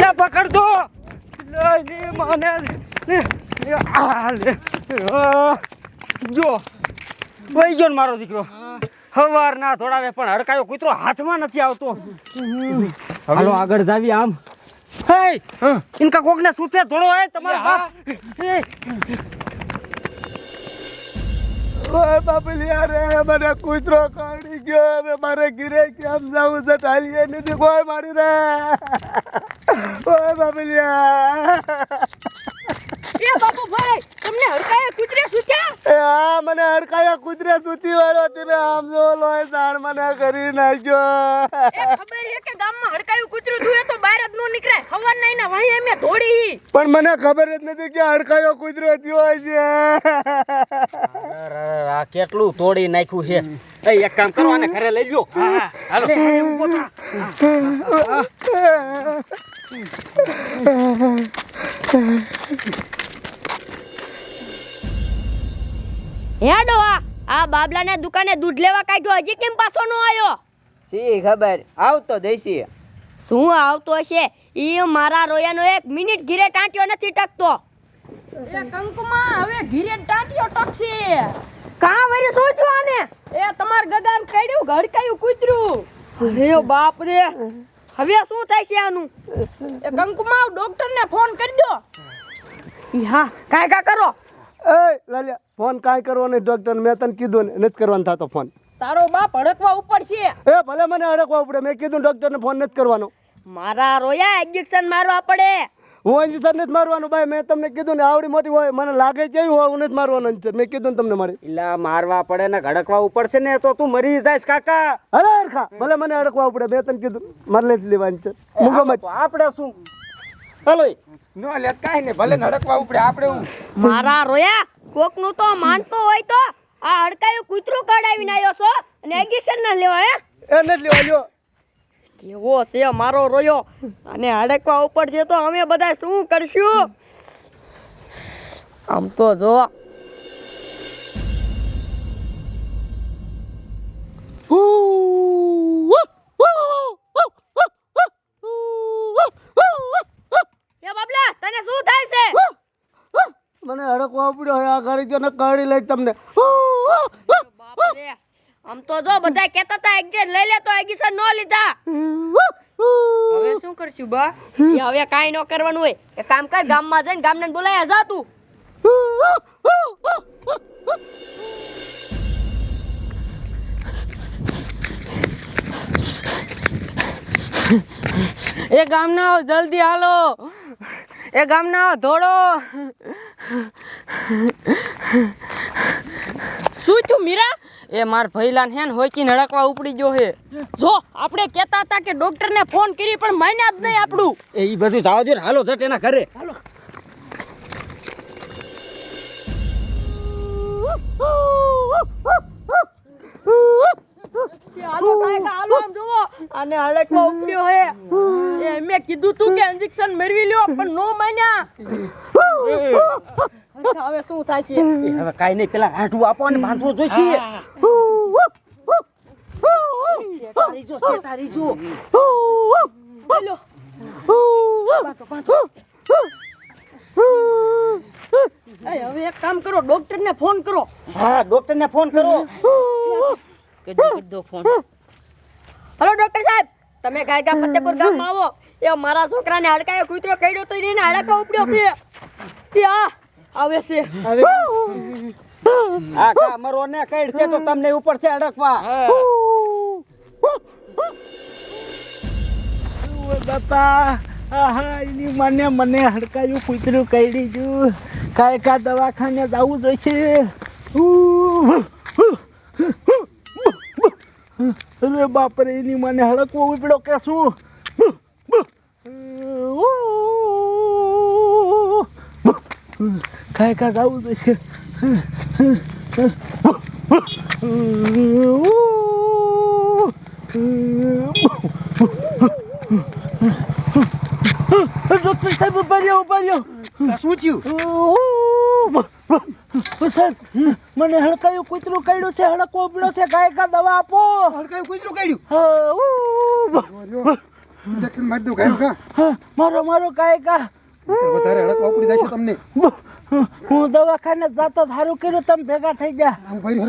લે પકડજો લે મને. જો. વહી ગયો મારો દીકરો. હવાર ના થોડાવે પણ હડકાયો. કૂતરો હાથમાં નથી આવતો. હાલો આગળ જાવી આમ. હે ઇનકા કોકને સૂતે થોડો હે તમારો બાપ. ઓય બાપલિયા રે મને કૂતરો કાઢી ગયો. હવે મારે ઘીરે કેમ જાવું છે? ટાલીએ નથી કોઈ મારી રે. ઓય બાપલિયા એ બાપુભાઈ તમને હડકાએ કૂતરે સૂત્યા? એ મને હડકાયા કૂતરે સૂતી વાળો તમે આમ જો લોય જાણ મને કરી નાખ્યો. એ ખબર હે કે ગામમાં હડકાયું કૂતરું થયું તો બહાર જ નો નીકળે. હવાર નહીં ને વહી એમે ધોડી પણ મને ખબર જ નથી કે હડકાયો કૂતરો થયો છે અરે, આ કેટલું તોડી નાખ્યું છે. એ એક કામ કરો આને ઘરે લઈ લ્યો. હાલો. હે ડોહા આ. બાબલાના દુકાને દૂધ લેવા કાઢ્યો હજી કેમ પાછો નો આવ્યો? સી ખબર? આવતો દેશી. શું આવતો હશે? એ મારા રોયાનો એક મિનિટ ઘીરે ટાંટ્યો નથી ટકતો. એ કંકુમાં હવે ઘીરે ટાંટ્યો ટકશે. કા વરી સોચ્યો આને? એ તમાર ગગન કડ્યું ઘડકાયું કૂતર્યું અરે બાપ રે હવે શું થાય છે આનું એ કંકુમાવ ડોક્ટર ને ફોન કરી દો. ઈ હા કાય કા કરો? એ લાલ્યા ફોન કાંઈ કરવો નહીં ડોક્ટર મેં તને કીધું ને નથી કરવાનો થાતો ફોન. તારો બાપ હડકવા ઉપર છે. એ ભલે મને અડકવા પડે મેં કીધું ડોક્ટરને ફોન નથી કરવાનો. મારા રોયા ઇન્જેક્શન મારવા પડે. હું ઇન્જેક્શન નથી મારવાનું ભાઈ. મેં તમને કીધું ને આવડી મોટી હોય મને લાગે છે એવું હોય હું નથી મારવાનું છે મેં કીધું ને તમને મારે. એટલે મારવા પડે ને ઘડકવા ઉપડશે ને તો તું મરી જાય કાકા. અરે અરખા ભલે મને અડકવા પડે મેં તને કીધું મારે નથી લેવાની છે મૂંગો મત આપણે શું? હાલો. નો લેત કાંઈ નહીં ભલે નડકવા ઉપડે આપણે હું. મારા રોયા કોકનું તો માનતો હોય તો આ અડકાયું કૂતરું કઢાવીને આવ્યો છો અને ઇન્જેક્શન ના લેવા હે? એ નથી લેવા લ્યો. કેવો છે મારો રોયો. અને હડકવા ઉપર છે તો અમે બધા શું કરશું? આમ તો જો. એ તને શું થાય છે? મને હડકવા પડ્યો આ ઘરે ગયો ને કાઢી લઈ તમને. આમ તો જો બધા કહેતા હતા એક્ઝેટ લઈ લે તો એક્ઝેટ નો લીધા. હવે શું કરશું બા? એ હવે કાઈ ન કરવાનું હોય. એ કામ કર ગામમાં જઈને ગામને બોલાય જા તું. એ ગામના આવો જલ્દી હાલો. એ ગામના આવો દોડો શું થયું મીરા? એ માર ભૈલાન હે ને હોકી નડકવા ઉપડી ગયો હે. જો આપણે કહેતા હતા કે ડોક્ટરને ફોન કરી પણ માન્યા જ નહીં આપણું. એ ઈ બધું જવા દો ને. હાલો જટ એના ઘરે. હાલો. કાંઈ કા હાલો આમ જુઓ. આને હડકવા ઉપડ્યો હે. એ મેં કીધું તું કે ઇન્જેક્શન મેળવી લ્યો પણ નો માન્યા. હવે શું થાય છે? હવે કાઈ નહીં પેલા આઠું આપો ને બાંધવો જોઈશે. શેટારી જો શેટારી જો. બોલો એ હવે એક કામ કરો ડોક્ટરને ફોન કરો. હા ડોક્ટરને ફોન કરો. કરી દો ફોન. હલો ડોક્ટર સાહેબ તમે ગાયગા ફતેપુર ગામમાં આવો. એ મારા છોકરાને હડકાએ કૂતરો કર્યો તો એને હાડકા ઉપડ્યો છે. એ આ આવે છે. આ મરો ને કઈડ છે તો તમને ઉપર છે અડકવા. બાપા આહા એની મને મને હડકાયું કૂતરું કરડી ગયું. કાય કા દવાખાને જવું જોઈશે અરે બાપરે એની મને હડકવો ઉપડ્યો કે શું? કાંઈ કા જવું છે. ડોક્ટર સાહેબ ઊભા રહ્યો ઊભા રહ્યો. શું થયું? મને હડકાયું કૂતરું કાઢ્યું છે હડકો ઉપડ્યો છે ગાય કા દવા આપો. હડકાયું કૂતરું કાઢ્યું? મારો મારો ગાય કા. વધારે હડક વાપરી જશે તમને. હું દવાખાને જાતો સારું કર્યું તમે ભેગા થઈ ગયા. આમ ભાઈ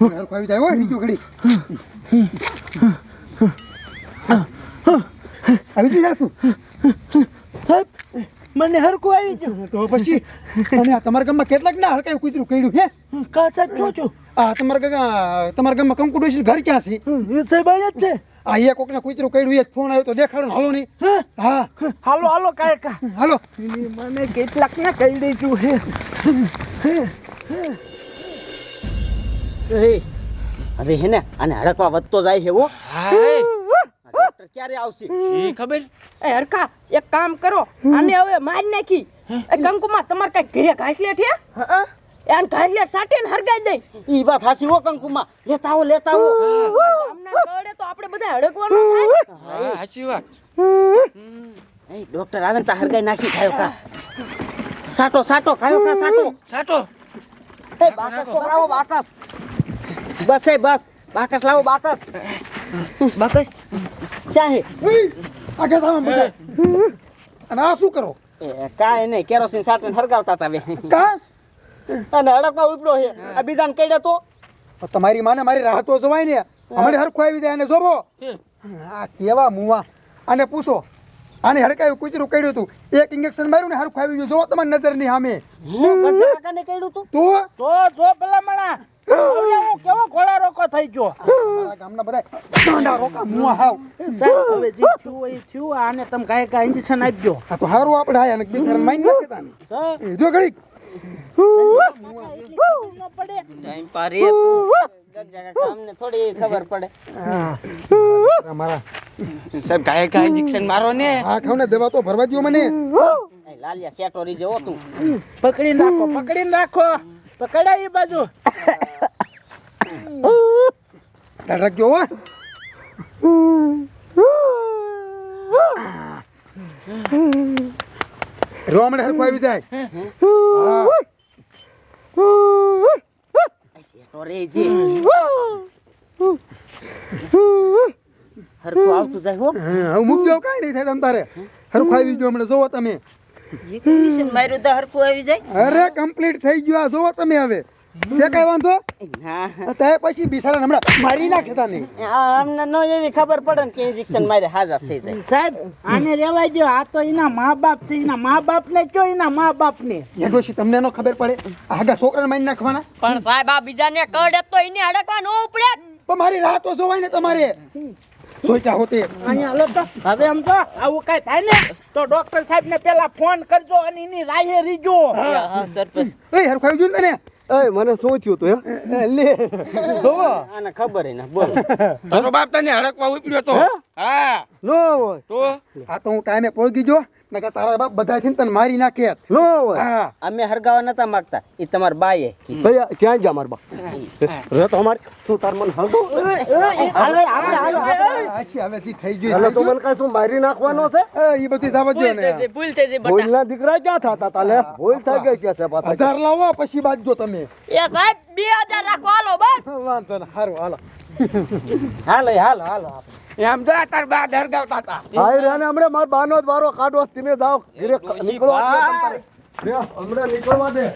હરકા આવી જાય હોય બીજો ઘડી. આવી જ નાખું સાહેબ મને હરકું આવી ગયું. તો પછી અને તમારા ગામમાં કેટલાક ના હરકાયું કૂતરું કર્યું હે? કા સાહેબ શું છું? આ તમારા ગા તમારા ગામમાં ઘર ક્યાં છે? એ સાહેબ જ છે. આ એક કોકને કૂતરું કર્યું એ જ ફોન આવ્યો તો દેખાડો હાલો નહીં હા? હાલો હાલો કાય હાલો. મને કેટલાક ને કહી દેજો હે. એ, હવે હે ને આને હડકવા વધતો જાય છે હો. હા ડોક્ટર ક્યારે આવશે? ઈ ખબર? એ હરખા એક કામ કરો. આને હવે મારી નાખી. એ કંકુમાં તમારે કઈ ઘરે ઘાસલેટ હે. એ ઘારિયા સાટીને હરગાઈ દઈ ઈ વાત હાસી હો કંકુમાં. લેતા આવો લેતા આવો. ગામના કડે તો આપણે બધા હડકવાનું થાય. હા હાસી વાત. એ ડોક્ટર આવે ને તા હરગાઈ નાખી ખાયો કા. સાટો સાટો ખાયો કા સાટો? સાટો. એ બાકસ તો લાવો બાકસ. બસ એ બસ. બાકસ લાવો બાકસ. બાકસ? ચાહે આગળ આવો બધા. અને આ શું કરો? એ કાંઈ નહીં કેરોસીન સાટને હરગાવતા તા બે. કા? અને હડકવા ઉપડો છે આ બીજાને કઈડે તો. તમારી માને મારી રાહતો જોવાય ને. હમણાં હરખું આવી જાય અને જોવો. આ કેવા મુવા. અને પૂછો. આને હડકાયું કૂતરું કર્યું હતું એક ઇન્જેક્શન માર્યું ને હરખું આવી ગયું. જોવો તમારી સામે. હે કાકાને કઈડું તું? તો? તો જો પેલા મણા હું કેવો ઘોડા રોકો થઈ ગયો? મારા ગામના બધા ગાંડા રોકા મુવા હાવ. સાહેબ હવે જે થયું એ થયું. આને તમે કાંઈ કાંઈ ઇન્જેક્શન આપજો. આ તો હારું આપણે આયા ને બિચારા માઈન નથી તાને જો ઘડીક. ન ટાઈમ પારે તું. ગજા કામને થોડી ખબર પડે. સાહેબ કાંઈ ઇન્જેક્શન મારો ને. આ ખાવ ને દવા તો ભરવા દ્યો મને. એ લાલિયા શેટોરી જેવો તું. પકડી નાખો પકડીને નાખો. પકડાય એ બાજુ. ધ્યાન રાખજો હો. રો આવી જાય. શેટોરી જે હરખું આવતું જાય હો. હા, મૂક દો કાંઈ નહીં થાય તમ તારે. હરખું આવી ગયો હમણાં જોવો તમે. મારું તો હરખું આવી જાય? અરે કમ્પ્લીટ થઈ ગયું આ જોવો તમે હવે. છે કઈ વાંધો? તે ત્યાં પછી બિસારા હમણાં મારી નાખે તાને. અમને ન એવી ખબર પડે ને કે ઇન્જેક્શન મારે હાજર થઈ જાય. સાહેબ આને રેવાય દો આ તો એના મા બાપ છે. એના મા બાપ ને કયો એના મા બાપ ને એડોશી તમને નો ખબર પડે? આગા છોકરાને મારી નાખવાના? પણ સાહેબ આ બીજાને કડે તો એને અડકવા નો ઉપડે. પણ મારી રાહ તો જોવાય ને તમારે. સોઈટા હોતે. અહીંયા હાલો તો. હવે આમ તો આવું કાંઈ થાય ને તો ડોક્ટર સાહેબ ને પેલા ફોન કરજો અને એની રાહે રીજો. હા સરપંચ. એ હરખું આવી ગયું ને તને? એ મને શું થયું તું હે? લે. જોવો. આને ખબર ના બોલ. તારો બાપ તને હડકવા ઉપડ્યો તો? હા. નો હોય. તો? આ તો હું ટાઈમે પહોંચી ગયો નકર તારા બાપ બધા છે ને તને મારી નાખે નો હોય. હા. અમે હરગાવા નતા માંગતા. એ તમારા બાએ કીધું. ક્યાં ગયા મારા બા રે તો અમારે શું તાર મને હળગો? હાસી હવે જે થઈ ગયું એટલે એ તું થઈ કઈ શું મારી નાખવાનો છે? એ બધી ને. ભૂલ થઈ ભૂલના દીકરા ક્યાં થતા તાલે ભૂલ થઈ ગઈ કે છે પાછા. હજાર લાવો પછી બાજજો તમે. એ સાહેબ બે રાખો હાલો બસ. વાંધો ને સારું હાલો. હાલો એ હાલો હાલો. એમ તો આ તાર બા હરગાવતા હતા. હાય રે ને હમણાં મારા બાનો જ વારો કાઢો તમે જાઓ ઘરે નીકળો હમણાં નીકળવા દે.